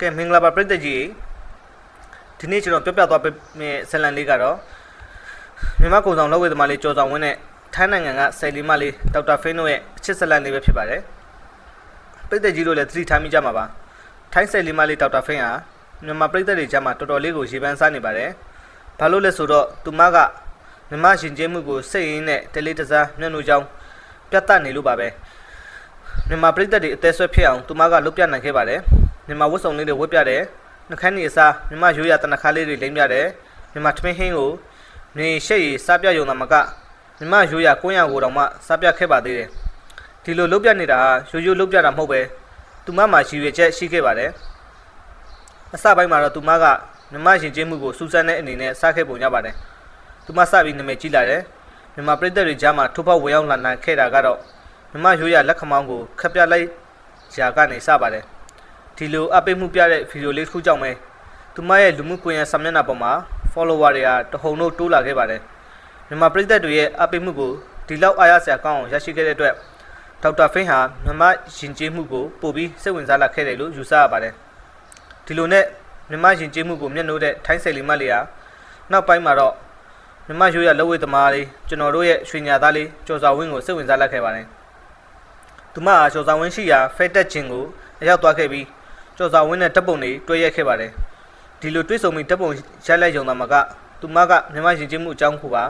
ကဲမင်္ဂလာပါပရိသတ်ကြီးဒီနေ့ကျွန်တော်ပြောပြသွားမယ့်ဇာတ်လမ်းလေးကတော့မြန်မာကုံဆောင်လောက်ဝေသမားလေးကြော်ဆောင်ဝင်းနဲ့ထိုင်းနိုင်ငံကဆယ်လီမလေးဒေါက်တာဖင်းတို့ရဲ့အချစ်ဇာတ်လမ်းလေးပဲဖြစ်ပါတယ်ပရိသတ်ကြီးတို့လည်းသတိထားမိကြမှာပါထိုင်းဆယ်လီမလေးဒေါက်တာဖင်းဟာမြန်မာပရိသတ်တွေကြားမှာတော်တော်လေးကိုရေပန်းစားနေပါတယ်ဘာလို့လဲဆိုတော့သူမကမြန်မာရှင်ကျင်းမှုကိုစိတ်ရင်းနဲ့တလေးတစားမျက်နှာကြောင်းပြတ်တနေလို့ပါပဲမြန်မာပြည်သက်တွေအသေးဆွဲဖြစ်အောင်သူမကလုပ်ပြနိုင်ခဲ့ပါတယ် မြန်မာဝတ်စုံလေးတွေဝတ်ပြတယ်နှခမ်းကြီးအစားမြန်မာရိုးရတနခါလေးတွေလိမ့်ပြတယ်မြန်မာထမင်းဟင်းကိုနေရှက်ရည်စားပြယုံတာမကမြန်မာရိုးရကိုင်းရကိုတောင်မှစားပြခဲ့ပါသေးတယ်ဒီလိုလုပ်ပြနေတာဟာရိုးရိုးလုပ်ပြတာမဟုတ်ပဲသူမမှာရှိရွေချက်ရှိခဲ့ပါတယ်အစပိုင်းမှာတော့သူမကမြန်မာရှင်ကျင်းမှုကိုစူးစမ်းတဲ့အနေနဲ့စားခဲ့ပုံရပါတယ်သူမစပြီးနာမည်ကြီးလာတယ်မြန်မာပြည်သက်တွေကြားမှာထိုးဖောက်ဝင်ရောက်လာနိုင်ခဲ့တာကတော့မြမရိုးရလက်ခမောင်းကိုခပ်ပြလိုက်ရာကနေစပါတယ် ဒီလိုအပိတ်မှုပြတဲ့ဗီဒီယိုလေးတစ်ခုကြောင့်ပဲသူမရဲ့လူမှုကွန်ရက်စာမျက်နှာပေါ်မှာ follower တွေကတဟုန်တို့တိုးလာခဲ့ပါတယ်မြန်မာပြည်သက်တွေရဲ့အပိတ်မှုကိုဒီလောက်အားရစရာကောင်းအောင်ရရှိခဲ့တဲ့အတွက်ဒေါက်တာဖင်းဟာမြမရင်ကျေးမှုကိုပို့ပြီးစိတ်ဝင်စားလာခဲ့တယ်လို့ယူဆရပါတယ်ဒီလိုနဲ့မြမရင်ကျေးမှုကိုမျက်နှိုးတဲ့ထိုင်းဆယ်လီမလေးဟာနောက်ပိုင်းမှာတော့မြမရိုးရလက်ဝဲသမားလေးကျွန်တော်တို့ရဲ့ရွှေညာသားလေးကျော်စာဝင်းကိုစိတ်ဝင်စားလာခဲ့ပါတယ်သူမဟာကျော်စာဝင်းရှိရာဖဲတက်ချင်းကိုအရောက်သွားခဲ့ပြီး ကျော်စာဝင်းနဲ့တပ်ပုံတွေတွဲရက်ခဲ့ပါတယ်ဒီလိုတွဲဆုံပြီးတပ်ပုံရိုက်လိုက်ကြုံတာမကသူမကမြန်မာရင်ချင်းမှုအကြောင်းကိုပါ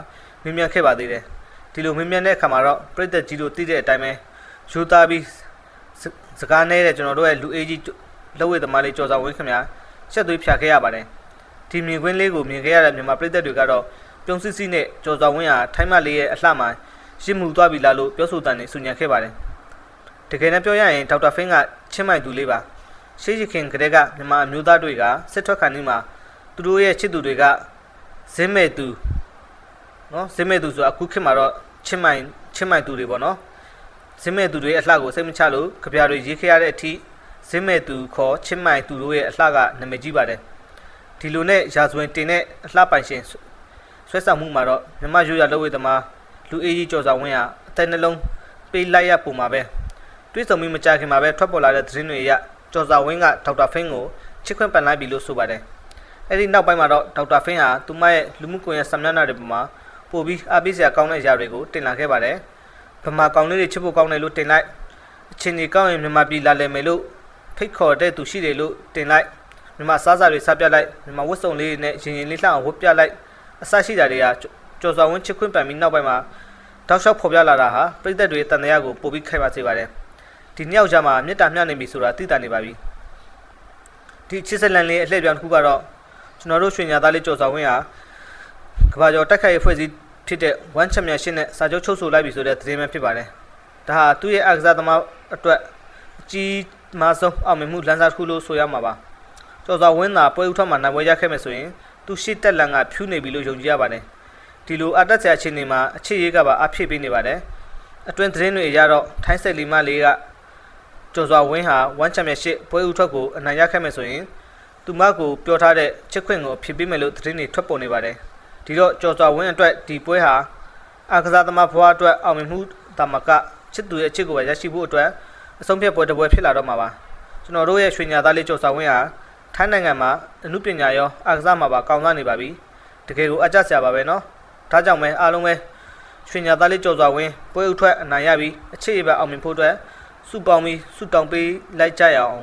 မြင်မြန်ခဲ့ပါသေးတယ်ဒီလိုမြင်မြန်တဲ့အခါမှာတော့ပြိသက်ကြီးတို့သိတဲ့အတိုင်းပဲယူသားပြီးစကားနေတဲ့ကျွန်တော်တို့ရဲ့လူအေးကြီးလက်ဝဲသမားလေးကျော်စာဝင်းခင်ဗျာချက်သွေးဖြာခဲ့ရပါတယ်ဒီမြင်ကွင်းလေးကိုမြင်ခဲ့ရတဲ့မြန်မာပြိသက်တွေကတော့ပြုံးစစ်စစ်နဲ့ကျော်စာဝင်းဟာထိုင်းမလေးရဲ့အလှမှာရှင်းမှုသွားပြီလားလို့ပြောဆိုတန်နေဆူညံခဲ့ပါတယ်တကယ်နဲ့ပြောရရင်ဒေါက်တာဖင်းကချင်းမိုက်သူလေးပါ ရှေးရခင်ကတည်းကမြန်မာအမျိုးသားတွေကစစ်ထွက်ခံနေမှာသူတို့ရဲ့ချစ်သူတွေကဇင်းမဲ့သူနော်ဇင်းမဲ့သူဆိုအခုခေတ်မှာတော့ချင်းမိုင်ချင်းမိုင်သူတွေပေါ့နော်ဇင်းမဲ့သူတွေအလှကိုစိတ်မချလို့ကြပြတွေရေးခဲ့ရတဲ့အထိဇင်းမဲ့သူခေါ်ချင်းမိုင်သူတို့ရဲ့အလှကနာမည်ကြီးပါတယ်ဒီလိုနဲ့ရာဇဝင်တင်တဲ့အလှပိုင်ရှင်ဆွဲဆောင်မှုမှာတော့မြမရိုးရလက်ဝဲသမားလူအေးကြီးကြော်ဆောင်ဝင်းဟာအသက်နှလုံးပေးလိုက်ရပုံမှာပဲတွေးဆုံပြီးမကြခင်မှာပဲထွက်ပေါ်လာတဲ့သတင်းတွေအရ ကျော်စာဝင်းကဒေါက်တာဖင်းကိုချစ်ခွင့်ပန်လိုက်ပြီလို့ဆိုပါတယ်။အဲဒီနောက်ပိုင်းမှာတော့ဒေါက်တာဖင်းဟာသူမရဲ့လူမှုကွန်ရက်ဆမ်မျက်နှာတွေပေါ်မှာပို့ပြီးအားပေးစရာကောင်းတဲ့အရာတွေကိုတင်လာခဲ့ပါတယ်။ဗမာကောင်းလေးတွေချစ်ဖို့ကောင်းတယ်လို့တင်လိုက်အချင်းကြီးကောင်းရင်မြန်မာပြည်လာလည်မယ်လို့ဖိတ်ခေါ်တဲ့သူရှိတယ်လို့တင်လိုက်မြန်မာစားစာတွေစပြလိုက်မြန်မာဝတ်စုံလေးတွေနဲ့ရင်ရင်လေးလှအောင်ဝတ်ပြလိုက်အစရှိတာတွေကကျော်စာဝင်းချစ်ခွင့်ပန်ပြီးနောက်ပိုင်းမှာတောက်လျှောက်ဖော်ပြလာတာဟာပြည်သက်တွေတန်တရားကိုပို့ပြီးခိုက်ပါစေပါတယ်။ ဒီနှစ်ယောက်ကြားမှာမေတ္တာမျှနေပြီဆိုတာသိတာနေပါပြီဒီချစ်စလန်လေးအလှည့်ပြောင်းတစ်ခုကတော့ကျွန်တော်တို့ရွှေညာသားလေးကြော်ဆောင်ဝင်းဟာကဘာကျော်တက်ခိုက်ရေးဖွဲ့စည်းဖြစ်တဲ့ဝမ်ချန်ပီယံရှစ်နဲ့စာချုပ်ချုပ်ဆိုလိုက်ပြီဆိုတဲ့သတင်းပဲဖြစ်ပါတယ်ဒါဟာသူ့ရဲ့အားကစားသမားအတွက်အကြီးမားဆုံးအောင်မြင်မှုလမ်းစာတစ်ခုလို့ဆိုရမှာပါကြော်ဆောင်ဝင်းသာပွဲဥထွက်မှာနိုင်ပွဲရခဲ့မယ်ဆိုရင်သူရှစ်တက်လန်ကဖြူးနေပြီလို့ယုံကြည်ရပါတယ်ဒီလိုအတက်ဆရာချင်းတွေမှာအခြေရေးကပါအဖြစ်ပေးနေပါတယ်အတွင်းသတင်းတွေအရတော့ထိုင်းဆက်လီမလေးက ကျွန်စွာဝင်းဟာ1 Championship ပွဲဥထွက်ကိုအနိုင်ရခဲ့မယ်ဆိုရင်သူမကိုပြောထားတဲ့ချစ်ခွင့်ကိုဖြစ်ပေးမယ်လို့သတင်းတွေထွက်ပေါ်နေပါတယ်။ဒီတော့ကျော်စွာဝင်းအတွက်ဒီပွဲဟာအာကစားသမားဘွားအတွက်အောင်မြင်မှုတမကချစ်သူရဲ့ချစ်ကိုပဲရရှိဖို့အတွက်အဆုံးဖြတ်ပွဲတစ်ပွဲဖြစ်လာတော့မှာပါ။ကျွန်တော်တို့ရဲ့ရွှေညာသားလေးကျော်စွာဝင်းဟာထိုင်းနိုင်ငံမှာအမှုပညာရောအာကစားမှာပါကောင်းစားနေပါပြီ။တကယ်ကိုအကြဆရာပါပဲနော်။ဒါကြောင့်ပဲအားလုံးပဲရွှေညာသားလေးကျော်စွာဝင်းပွဲဥထွက်အနိုင်ရပြီးအချစ်ရပဲအောင်မြင်ဖို့အတွက် စုပေါင်းပြီးစုတောင်းပေးလိုက်ကြရအောင်